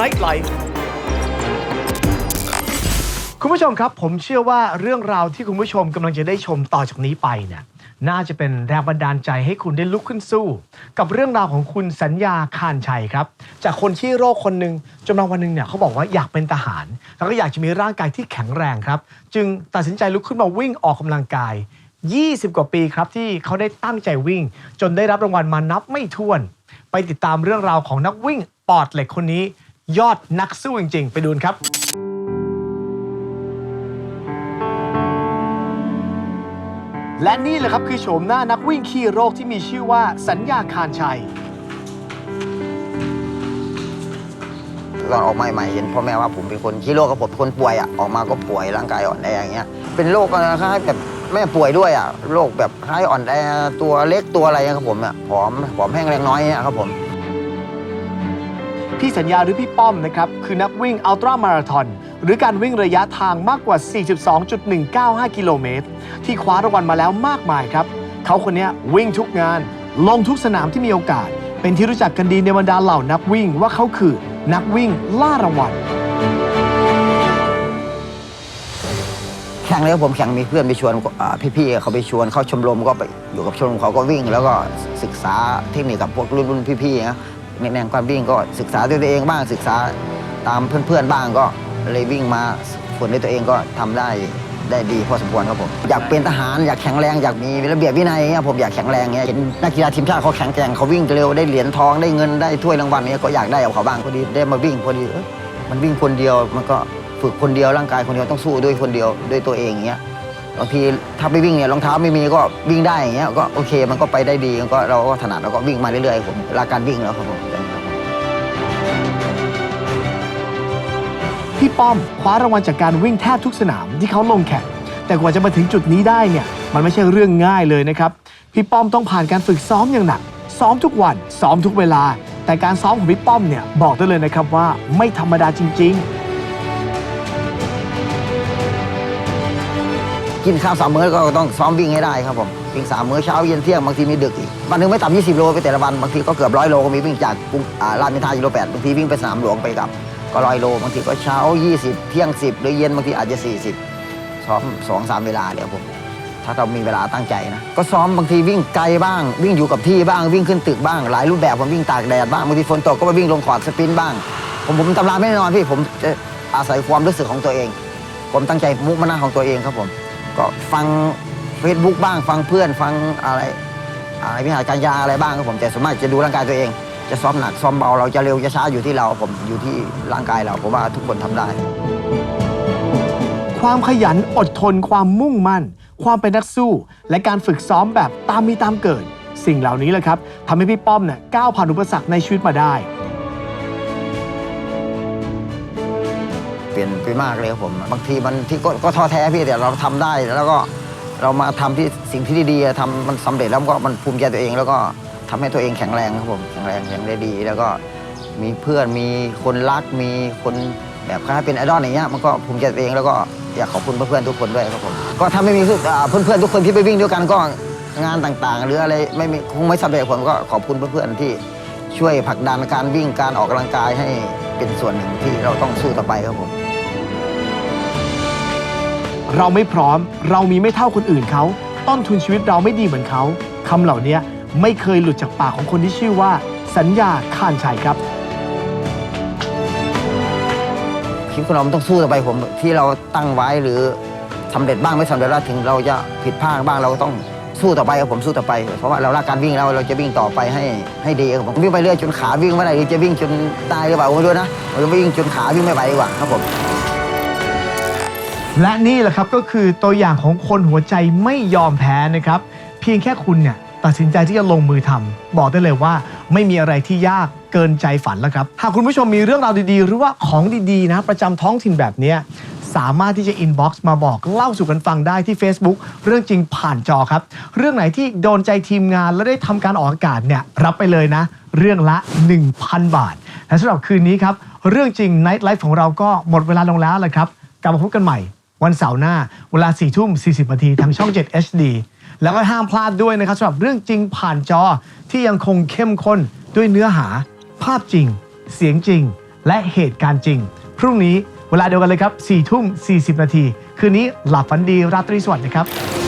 Night Life คุณผู้ชมครับ ผมเชื่อว่าเรื่องราวที่คุณผู้ชมกำลังจะได้ชมต่อจากนี้ไปเนี่ยน่าจะเป็นแรงบันดาลใจให้คุณได้ลุกขึ้นสู้ กับเรื่องราวของคุณสัญญาคานชัยครับ จากคนที่โรคคนหนึ่งจนมาวันหนึ่งเนี่ยเขาบอกว่าอยากเป็นทหาร แล้วก็อยากจะมีร่างกายที่แข็งแรงครับ จึงตัดสินใจลุกขึ้นมาวิ่งออกกำลังกาย 20 กว่าปีครับที่เขาได้ตั้งใจวิ่ง จนได้รับรางวัลมานับไม่ถ้วน ไปติดตามเรื่องราวของนักวิ่งปอดเหล็กคนนี้ ยอดนักสู้จริง ๆ ไปดูนครับ และนี่แหละครับคือโฉมหน้านักวิ่งขี้โรคที่มีชื่อว่าสัญญาคารชัย ตอนออกมาใหม่ๆเห็นพ่อแม่ว่าผมเป็นคนขี้โรคกับผมเป็นคนป่วยอะออกมาก็ป่วยร่างกายอ่อนแออย่างเงี้ยเป็นโรคอะไรคล้ายๆแบบแม่ป่วยด้วยอะโรคแบบคล้ายอ่อนแอตัวเล็กตัวอะไรอะครับผมอะผอมผอมแห้งแรงน้อยเนี่ยครับผม พี่สัญญาหรือพี่ป้อมนะครับ คือนักวิ่งอัลตร้ามาราธอนหรือการวิ่งระยะทางมากกว่า 42.195 กิโลเมตร ที่คว้ารางวัลมาแล้วมากมายครับ เขาคนนี้วิ่งทุกงาน ลงทุกสนามที่มีโอกาส เป็นที่รู้จักกันดีในบรรดาเหล่านักวิ่งว่าเขาคือนักวิ่งล่ารางวัลแข่งเลยครับผมแข่งมีเพื่อนไปชวนพี่ๆเขาไปชวนเข้าชมรมก็ไปอยู่กับชมรมเขาก็วิ่ง แล้วก็ศึกษาเทคนิคกับพวกรุ่นรุ่นพี่ๆนะ ในแนวความวิ่งก็ศึกษาด้วยตัวเองบ้างศึกษาตามเพื่อนๆบ้างก็เลยวิ่งมาผลด้วยตัวเองก็ทำได้ได้ดีพอสมควรครับผมอยากเป็นทหารอยากแข็งแรงอยากมีระเบียบวินัยเนี่ยผมอยากแข็งแรงเนี่ยเห็นนักกีฬาทีมชาติเขาแข็งแกร่งเขาวิ่งเร็วได้เหรียญทองได้เงินได้ถ้วยรางวัลเนี่ยก็อยากได้กับเขาบ้างพอดีได้มาวิ่งพอดีเอ้ยมันวิ่งคนเดียวมันก็ฝึกคนเดียวร่างกายคนเดียวต้องสู้ด้วยคนเดียวด้วยตัวเองอย่างเงี้ย บางทีถ้าไปวิ่งเนี่ยรองเท้าไม่มีก็วิ่งได้อย่างเงี้ยก็โอเคมันก็ไปได้ดีก็เราก็ถนัดเราก็วิ่งมาเรื่อยๆผมรักการวิ่งแล้วครับผมพี่ป้อมคว้ารางวัลจากการวิ่งแทบทุกสนามที่เขาลงแข่งแต่กว่าจะมาถึงจุดนี้ได้เนี่ยมันไม่ใช่เรื่องง่ายเลยนะครับ พี่ป้อมต้องผ่านการฝึกซ้อมอย่างหนัก ซ้อมทุกวันซ้อมทุกเวลา แต่การซ้อมของพี่ป้อมเนี่ยบอกได้เลยนะครับว่าไม่ธรรมดาจริง ๆ กินข้าวสามมื้อก็ต้องซ้อมวิ่งให้ได้ครับผมวิ่งสามมื้อเช้าเย็นเที่ยงบางทีมีดึกอีกวันหนึงไม่ต่ำ20โลไปแต่ละวันบางทีก็เกือบร้อยโลก็มีวิ่งจากกรุงลาดมินทากิโลแปดบางทีวิ่งไปสนามหลวงไปกลับ ก็ร้อยโลบางทีก็เช้า 20 เที่ยง 10 หรือเย็นบางทีอาจจะ 40 ซ้อมสองสามเวลาเดี๋ยวผมถ้าเรามีเวลาตั้งใจนะ ก็ซ้อมบางทีวิ่งไกลบ้าง วิ่งอยู่กับที่บ้างวิ่งขึ้นตึกบ้าง หลายรูปแบบผมวิ่งตากแดดบ้างบางทีฝนตกก็ไปวิ่งลงขอดสปินบ้าง ผมผมตำราไม่แน่นอนพี่ผมจะอาศัยความรู้สึกของตัวเอง ผมตั้งใจมุมนของตัวเองครับผม ก็ฟัง Facebook บ้างฟังเพื่อนฟังอะไรอะไรวิหารการยาอะไรบ้างครับผมแต่ส่วนมากจะดูร่างกายตัวเอง จะซ้อมหนักซ้อมเบาเราจะเร็วจะช้าอยู่ที่เราผมอยู่ที่ร่างกายเราผมว่าทุกคนทำได้ ความขยันอดทนความมุ่งมั่น ความเป็นนักสู้ และการฝึกซ้อมแบบตามมีตามเกิด สิ่งเหล่านี้แหละครับทำให้พี่ป้อมเนี่ยก้าวผ่านอุปสรรคในชีวิตมาได้ เปลี่ยนไปมากเลยครับผม บางทีมันที่ก็ก็ท้อแท้พี่แต่เราทำได้แล้วก็เรามาทำที่สิ่งที่ดีๆทำมันสำเร็จแล้วก็มันภูมิใจตัวเอง แล้วก็ทำให้ตัวเองแข็งแรงครับผมแข็งแรงแข็งได้ดี แล้วก็มีเพื่อนมีคนรักมีคนแบบคล้ายเป็นไอดอลอย่างเงี้ยมันก็ภูมิใจตัวเองแล้วก็อยากขอบคุณเพื่อนๆทุกคนด้วยครับผมก็ถ้าไม่มีเพื่อนๆทุกคนที่ไปวิ่งด้วยกันก็งานต่างๆ หรืออะไรไม่มีคงไม่สำเร็จผมก็ขอบคุณเพื่อนๆที่ ช่วยผลักดันการวิ่งการออกกำลังกายให้เป็นส่วนหนึ่งที่เราต้องสู้ต่อไปครับผม เราไม่พร้อมเรามีไม่เท่าคนอื่นเขา ต้นทุนชีวิตเราไม่ดีเหมือนเขาคำเหล่านี้ไม่เคยหลุดจากปากของคนที่ชื่อว่า สัญญาข่านชัยครับชีวิตของเรามันต้องสู้ต่อไปผมที่เราตั้งไว้หรือสำเร็จบ้างไม่สำเร็จแล้วถึงเราจะผิดพลาดบ้างเราก็ต้อง สู้ต่อไปครับผมสู้ต่อไปเพราะว่าเรารักการวิ่งแล้วเราจะวิ่งต่อไปให้ให้ดีครับผมวิ่งไปเรื่อยจนขาวิ่งไม่ได้หรือจะวิ่งจนตายหรือเปล่าผมไม่รู้นะผมจะวิ่งจนขาวิ่งไม่ไหวดีกว่าครับผมและนี่แหละครับก็คือตัวอย่างของคนหัวใจไม่ยอมแพ้นะครับ เพียงแค่คุณเนี่ยตัดสินใจที่จะลงมือทำบอกได้เลยว่าไม่มีอะไรที่ยากเกินใจฝันแล้วครับ หากคุณผู้ชมมีเรื่องราวดีๆ หรือว่าของดีๆนะ ประจำท้องถิ่นแบบเนี้ย สามารถที่จะอินบ็อกซ์มาบอกเล่าสู่กันฟังได้ที่ Facebook เรื่องจริงผ่านจอครับ เรื่องไหนที่โดนใจทีมงานและได้ทำการออกอากาศเนี่ยรับไปเลยนะ เรื่องละ 1,000 บาท และสำหรับคืนนี้ครับ เรื่องจริง Night Life ของเราก็หมดเวลาลงแล้วแหละครับ กลับมาพบกันใหม่ วันเสาร์หน้า เวลา4ทุ่ม40นาทีทางช่อง 7 HD แล้วก็ห้ามพลาดด้วยนะครับสำหรับเรื่องจริงผ่านจอที่ยังคงเข้มข้นด้วยเนื้อหา ภาพจริง เสียงจริง และเหตุการณ์จริง พรุ่งนี้ เวลาเดียวกันเลยครับ4ทุ่ม40 นาที คืนนี้หลับฝันดีราตรีสวัสดิ์นะครับ